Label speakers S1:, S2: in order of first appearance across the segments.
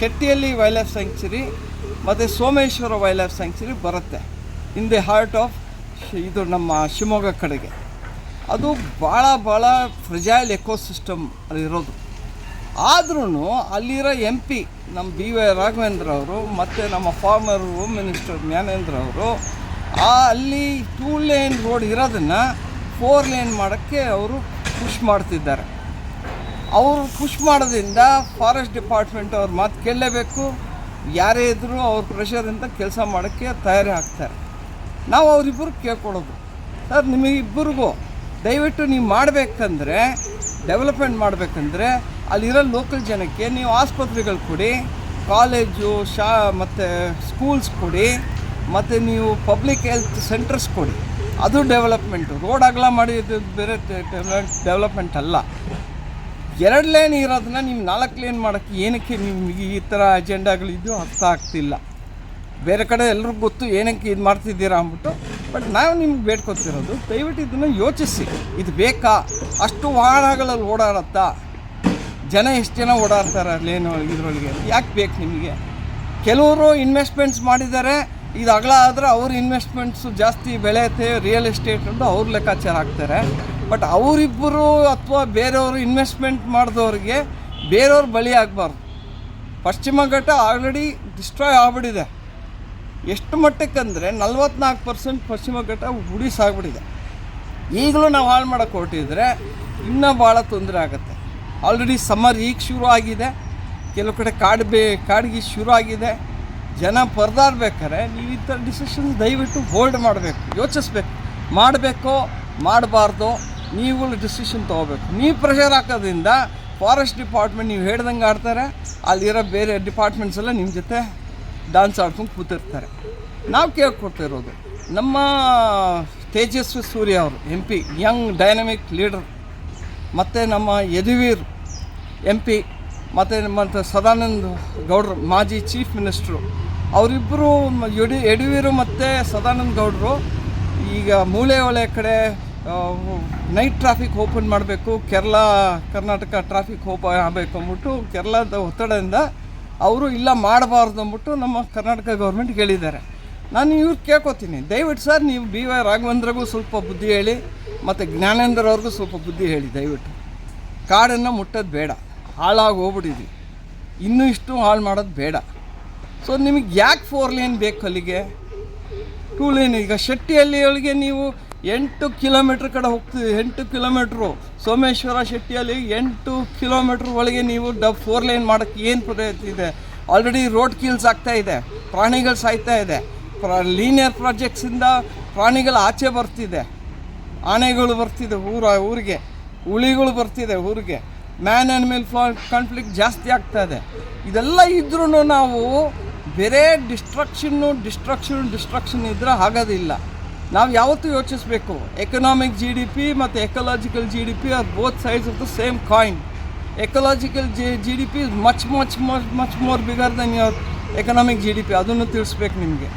S1: ಶೆಟ್ಟಿಯಲ್ಲಿ wild life sanctuary ಮತ್ತು Someshwara wild life sanctuary ಬರುತ್ತೆ in the heart of ಇದು ನಮ್ಮ ಶಿವಮೊಗ್ಗ ಕಡೆಗೆ. ಅದು ಭಾಳ ಭಾಳ ಫ್ರೆಜೈಲ್ ಎಕೋಸಿಸ್ಟಮ್ ಇರೋದು. ಆದ್ರೂ ಅಲ್ಲಿರೋ ಎಂ ಪಿ ನಮ್ಮ ಬಿ ವೈ ರಾಘವೇಂದ್ರ ಅವರು ಮತ್ತು ನಮ್ಮ ಫಾರ್ಮರ್ ಹೋಮ್ ಮಿನಿಸ್ಟರ್ ಜ್ಞಾನೇಂದ್ರ ಅವರು, ಆ ಅಲ್ಲಿ ಟೂ ಲೇನ್ ರೋಡ್ ಇರೋದನ್ನು ಫೋರ್ ಲೇನ್ ಮಾಡೋಕ್ಕೆ ಅವರು ಪುಷ್ ಮಾಡ್ತಿದ್ದಾರೆ. ಅವರು ಪುಷ್ ಮಾಡೋದ್ರಿಂದ ಫಾರೆಸ್ಟ್ ಡಿಪಾರ್ಟ್ಮೆಂಟ್ ಅವ್ರ ಮಾತು ಕೇಳಲೇಬೇಕು. ಯಾರೇ ಇದ್ದರೂ ಅವ್ರ ಪ್ರೆಷರಿಂದ ಕೆಲಸ ಮಾಡೋಕ್ಕೆ ತಯಾರಿ ಆಗ್ತಾರೆ. ನಾವು ಅವರಿಬ್ಬರು ಕೇಳ್ಕೊಡೋದು ಸರ್ ನಿಮಗಿಬ್ಬರಿಗೂ ದಯವಿಟ್ಟು ನೀವು ಮಾಡಬೇಕಂದ್ರೆ ಡೆವಲಪ್ಮೆಂಟ್ ಮಾಡಬೇಕಂದ್ರೆ ಅಲ್ಲಿರೋ ಲೋಕಲ್ ಜನಕ್ಕೆ ನೀವು ಆಸ್ಪತ್ರೆಗಳು ಕೊಡಿ ಕಾಲೇಜು ಶಾ, ಮತ್ತು ಸ್ಕೂಲ್ಸ್ ಕೊಡಿ, ಮತ್ತು ನೀವು ಪಬ್ಲಿಕ್ ಹೆಲ್ತ್ ಸೆಂಟರ್ಸ್ ಕೊಡಿ. ಅದು ಡೆವಲಪ್ಮೆಂಟು ರೋಡ್ ಅಗಲ ಮಾಡಿದ್ದು ಬೇರೆ ಡೆವಲಪ್ಮೆಂಟ್ ಅಲ್ಲ. ಎರಡು ಲೈನ್ ಇರೋದನ್ನ ನೀವು ನಾಲ್ಕು ಲೈನ್ ಮಾಡೋಕ್ಕೆ ಏನಕ್ಕೆ ನಿಮ್ಗೆ ಈ ಥರ ಅಜೆಂಡಾಗಳಿದ್ದು ಅರ್ಥ ಆಗ್ತಿಲ್ಲ. ಬೇರೆ ಕಡೆ ಎಲ್ರಿಗೂ ಗೊತ್ತು ಏನಕ್ಕೆ ಇದು ಮಾಡ್ತಿದ್ದೀರಾ ಅಂದ್ಬಿಟ್ಟು ಬಟ್ ನಾವು ನಿಮ್ಗೆ ಬೇಡ್ಕೊತಿರೋದು ದಯವಿಟ್ಟು ಇದನ್ನು ಯೋಚಿಸಿ. ಇದು ಬೇಕಾ? ಅಷ್ಟು ವಾಹನಗಳಲ್ಲಿ ಓಡಾಡತ್ತಾ? ಜನ ಎಷ್ಟು ಜನ ಓಡಾಡ್ತಾರೆ ಲೈನ್ ಇದರೊಳಗೆ ಯಾಕೆ ಬೇಕು ನಿಮಗೆ? ಕೆಲವರು ಇನ್ವೆಸ್ಟ್ಮೆಂಟ್ಸ್ ಮಾಡಿದ್ದಾರೆ, ಇದು ಅಗಲ ಆದರೆ ಅವ್ರ ಇನ್ವೆಸ್ಟ್ಮೆಂಟ್ಸು ಜಾಸ್ತಿ ಬೆಳೆಯುತ್ತೆ ರಿಯಲ್ ಎಸ್ಟೇಟ್ ಅಂತ ಅವ್ರ ಲೆಕ್ಕಾಚಾರ ಹಾಕ್ತಾರೆ. ಬಟ್ ಅವರಿಬ್ಬರು ಅಥವಾ ಬೇರೆಯವರು ಇನ್ವೆಸ್ಟ್ಮೆಂಟ್ ಮಾಡಿದವ್ರಿಗೆ ಬೇರೆಯವ್ರು ಬಳಿ ಆಗಬಾರ್ದು. ಪಶ್ಚಿಮ ಘಟ್ಟ ಆಲ್ರೆಡಿ ಡಿಸ್ಟ್ರಾಯ್ ಆಗ್ಬಿಟ್ಟಿದೆ. ಎಷ್ಟು ಮಟ್ಟಕ್ಕಂದರೆ ನಲ್ವತ್ನಾಲ್ಕು ಪರ್ಸೆಂಟ್ ಪಶ್ಚಿಮ ಘಟ್ಟ ಹುಡಿಸಾಗ್ಬಿಟ್ಟಿದೆ ಈಗಲೂ ನಾವು ಹಾಳು ಮಾಡೋಕ್ಕೆ ಹೊರಟಿದ್ರೆ ಇನ್ನೂ ಭಾಳ ತೊಂದರೆ ಆಗುತ್ತೆ. ಆಲ್ರೆಡಿ ಸಮ್ಮರ್ ಈಗ ಶುರು ಆಗಿದೆ. ಕೆಲವು ಕಡೆ ಕಾಡು ಬೇ, ಕಾಡಿಗೆ ಶುರು ಆಗಿದೆ. ಜನ ಪರದಾಡ್ಬೇಕಾರೆ ನೀವು ಈ ಥರ ಡಿಸಿಷನ್ ದಯವಿಟ್ಟು ಹೋಲ್ಡ್ ಮಾಡಬೇಕು, ಯೋಚಿಸ್ಬೇಕು. ಮಾಡಬೇಕೋ, ಮಾಡಬಾರ್ದು ನೀವುಗಳು ಡಿಸಿಷನ್ ತೊಗೋಬೇಕು. ನೀವು ಪ್ರೆಷರ್ ಹಾಕೋದ್ರಿಂದ ಫಾರೆಸ್ಟ್ ಡಿಪಾರ್ಟ್ಮೆಂಟ್ ನೀವು ಹೇಳ್ದಂಗೆ ಆಡ್ತಾರೆ, ಅಲ್ಲಿರೋ ಬೇರೆ ಡಿಪಾರ್ಟ್ಮೆಂಟ್ಸ್ ಎಲ್ಲ ನಿಮ್ಮ ಜೊತೆ ಡಾನ್ಸ್ ಆಡ್ಕೊಂಡು ಕೂತಿರ್ತಾರೆ. ನಾವು ಕೇಳ್ಕೊಡ್ತಿರೋದು ನಮ್ಮ ತೇಜಸ್ವಿ ಸೂರ್ಯ ಅವರು M P young dynamic leader ಮತ್ತು ನಮ್ಮ ಯದುವೀರ್ ಎಂ ಪಿ ಮತ್ತು ನಮ್ಮಂಥ ಸದಾನಂದ ಗೌಡ್ರು, ಮಾಜಿ ಚೀಫ್ ಮಿನಿಸ್ಟ್ರು ಅವರಿಬ್ಬರು ಯಡಿ ಯಡುವೀರು ಮತ್ತು ಸದಾನಂದ ಗೌಡರು ಈಗ ಮೂಳೆ ಒಳೆ ಕಡೆ ನೈಟ್ ಟ್ರಾಫಿಕ್ ಓಪನ್ ಮಾಡಬೇಕು ಕೇರಳ ಕರ್ನಾಟಕ ಟ್ರಾಫಿಕ್ ಓಪನ್ ಆಗಬೇಕು ಅಂದ್ಬಿಟ್ಟು ಕೇರಳದ ಒತ್ತಡದಿಂದ ಅವರು ಇಲ್ಲ ಮಾಡಬಾರ್ದು ಅಂದ್ಬಿಟ್ಟು ನಮ್ಮ ಕರ್ನಾಟಕ ಗೌರ್ಮೆಂಟ್ ಹೇಳಿದ್ದಾರೆ. ನಾನು ಇವ್ರು ಕೇಳ್ಕೊತೀನಿ. ದಯವಿಟ್ಟು ಸರ್, ನೀವು ಬಿ ವೈ ರಾಘವೇಂದ್ರಗೂ ಸ್ವಲ್ಪ ಬುದ್ಧಿ ಹೇಳಿ, ಮತ್ತು ಜ್ಞಾನೇಂದ್ರ ಅವ್ರಿಗೂ ಸ್ವಲ್ಪ ಬುದ್ಧಿ ಹೇಳಿ ದಯವಿಟ್ಟು. ಕಾಡನ್ನು ಮುಟ್ಟೋದು ಬೇಡ. ಹಾಳಾಗಿ ಹೋಗ್ಬಿಟ್ಟಿದ್ವಿ. ಇನ್ನೂ ಇಷ್ಟು ಹಾಳು ಮಾಡೋದು ಬೇಡ. ಸೊ ನಿಮಗೆ ಯಾಕೆ ಫೋರ್ ಲೇನ್ ಬೇಕು ಅಲ್ಲಿಗೆ? ಟೂ ಲೇನ್ ಈಗ ಶೆಟ್ಟಿಯಲ್ಲಿ ಒಳಗೆ ನೀವು ಎಂಟು ಕಿಲೋಮೀಟ್ರ್ ಕಡೆ ಹೋಗ್ತೀವಿ, ಎಂಟು ಕಿಲೋಮೀಟ್ರು. ಸೋಮೇಶ್ವರ ಶೆಟ್ಟಿಯಲ್ಲಿ ಎಂಟು ಕಿಲೋಮೀಟ್ರ್ ಒಳಗೆ ನೀವು ಡಬ್ ಫೋರ್ ಲೈನ್ ಮಾಡೋಕ್ಕೆ ಏನು ಪ್ರಯತ್ನ ಇದೆ? ಆಲ್ರೆಡಿ ರೋಡ್ ಕೀಲ್ಸ್ ಆಗ್ತಾ ಇದೆ, ಪ್ರಾಣಿಗಳು ಸಾಯ್ತಾ ಇದೆ. ಪ್ರ ಲೀನಿಯರ್ ಪ್ರಾಜೆಕ್ಟ್ಸಿಂದ ಪ್ರಾಣಿಗಳು ಆಚೆ ಬರ್ತಿದೆ. ಆನೆಗಳು ಬರ್ತಿದೆ ಊರ, ಊರಿಗೆ. ಹುಳಿಗಳು ಬರ್ತಿದೆ ಊರಿಗೆ. ಮ್ಯಾನ್ ಆ್ಯನಿಮಲ್ ಫ್ಲಾ ಕಾನ್ಫ್ಲಿಕ್ಟ್ ಜಾಸ್ತಿ ಆಗ್ತಾ ಇದೆ. ಇದೆಲ್ಲ ಇದ್ರೂ ನಾವು ಬೇರೆ ಡಿಸ್ಟ್ರಕ್ಷನ್ನು ಡಿಸ್ಟ್ರಕ್ಷನ್ ಡಿಸ್ಟ್ರಕ್ಷನ್ ಇದ್ದರೆ ಆಗೋದಿಲ್ಲ. ನಾವು ಯಾವತ್ತೂ ಯೋಚಿಸಬೇಕು. ಎಕನಾಮಿಕ್ ಜಿ ಡಿ ಪಿ ಮತ್ತು ecological G D P are both sides of the same coin ecological G G D P much much much much more bigger than your economic G D P ಅದನ್ನು ತಿಳಿಸ್ಬೇಕು ನಿಮಗೆ.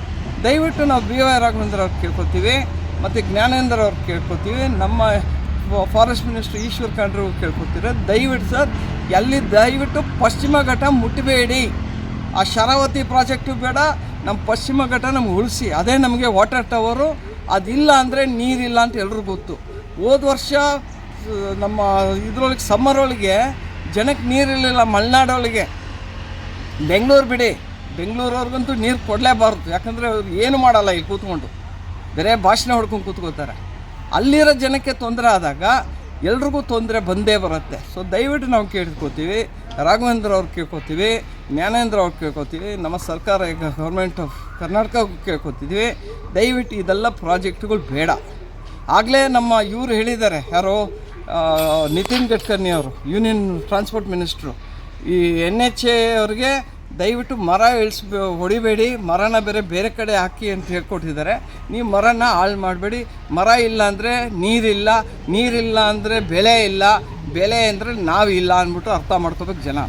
S1: ದಯವಿಟ್ಟು ನಾವು B Y Raghavendra ಅವ್ರು ಕೇಳ್ಕೊತೀವಿ, ಮತ್ತು ಜ್ಞಾನೇಂದ್ರ ಅವ್ರು ಕೇಳ್ಕೊತೀವಿ, ನಮ್ಮ ಫಾರೆಸ್ಟ್ ಮಿನಿಸ್ಟರ್ ಈಶ್ವರ್ ಖಂಡ್ರು ಕೇಳ್ಕೊತೀರ. ದಯವಿಟ್ಟು ಸರ್, ಎಲ್ಲಿ ದಯವಿಟ್ಟು ಪಶ್ಚಿಮ ಘಟ್ಟ ಮುಟ್ಟಬೇಡಿ ಆ ಶರಾವತಿ ಪ್ರಾಜೆಕ್ಟು ಬೇಡ ನಮ್ಮ ಪಶ್ಚಿಮ ಘಟ್ಟ ನಮ್ಗೆ ಉಳಿಸಿ. ಅದೇ ನಮಗೆ ವಾಟರ್ ಟವರು ಅದಿಲ್ಲ ಅಂದರೆ ನೀರಿಲ್ಲ ಅಂತ ಎಲ್ರಿಗೂ ಗೊತ್ತು. ಹೋದ ವರ್ಷ ನಮ್ಮ ಇದ್ರೊಳಗೆ ಸಮ್ಮರ್ ಒಳಗೆ ಜನಕ್ಕೆ ನೀರಿರಲಿಲ್ಲ ಮಲೆನಾಡೊಳಗೆ. ಬೆಂಗಳೂರು ಬಿಡಿ, ಬೆಂಗಳೂರವ್ರಿಗಂತೂ ನೀರು ಕೊಡಲೇಬಾರ್ದು. ಯಾಕಂದರೆ ಅವ್ರು ಏನು ಮಾಡಲ್ಲ ಇಲ್ಲಿ ಕೂತ್ಕೊಂಡು. ಬೇರೆ ಭಾಷಣ ಹೊಡ್ಕೊಂಡು ಕೂತ್ಕೋತಾರೆ ಅಲ್ಲಿರೋ ಜನಕ್ಕೆ ತೊಂದರೆ ಆದಾಗ ಎಲ್ರಿಗೂ ತೊಂದರೆ ಬಂದೇ ಬರುತ್ತೆ. ಸೊ ದಯವಿಟ್ಟು ನಾವು ಕೇಳ್ಕೊತೀವಿ, ರಾಘವೇಂದ್ರ ಅವ್ರು ಕೇಳ್ಕೊತೀವಿ. ಜ್ಞಾನೇಂದ್ರ ಅವ್ರು ಕೇಳ್ಕೊತೀವಿ, ನಮ್ಮ ಸರ್ಕಾರ ಈಗ ಗೌರ್ಮೆಂಟ್ ಆಫ್ ಕರ್ನಾಟಕ ಕೇಳ್ಕೊತಿದ್ವಿ. ದಯವಿಟ್ಟು ಇದೆಲ್ಲ ಪ್ರಾಜೆಕ್ಟ್ಗಳು ಬೇಡ. ಆಗಲೇ ನಮ್ಮ ಇವರು ಹೇಳಿದ್ದಾರೆ, ಯಾರೋ ನಿತಿನ್ ಗಡ್ಕರ್ನಿ ಅವರು ಯೂನಿಯನ್ ಟ್ರಾನ್ಸ್ಪೋರ್ಟ್ ಮಿನಿಸ್ಟ್ರು ಈ ಎನ್ ಎಚ್ ಎ ಅವ್ರಿಗೆ ದಯವಿಟ್ಟು ಮರ ಇಳಿಸ್ ಹೊಡಿಬೇಡಿ, ಮರನ ಬೇರೆ ಬೇರೆ ಕಡೆ ಹಾಕಿ ಅಂತ ಹೇಳ್ಕೊಟ್ಟಿದ್ದಾರೆ. ನೀವು ಮರನ ಹಾಳು ಮಾಡಬೇಡಿ. ಮರ ಇಲ್ಲ ಅಂದರೆ ನೀರಿಲ್ಲ. ನೀರಿಲ್ಲ ಅಂದರೆ ಬೆಲೆ ಇಲ್ಲ. ಬೆಲೆ ಅಂದರೆ ನಾವಿಲ್ಲ ಅಂದ್ಬಿಟ್ಟು ಅರ್ಥ ಮಾಡ್ಕೋಬೇಕು ಜನ.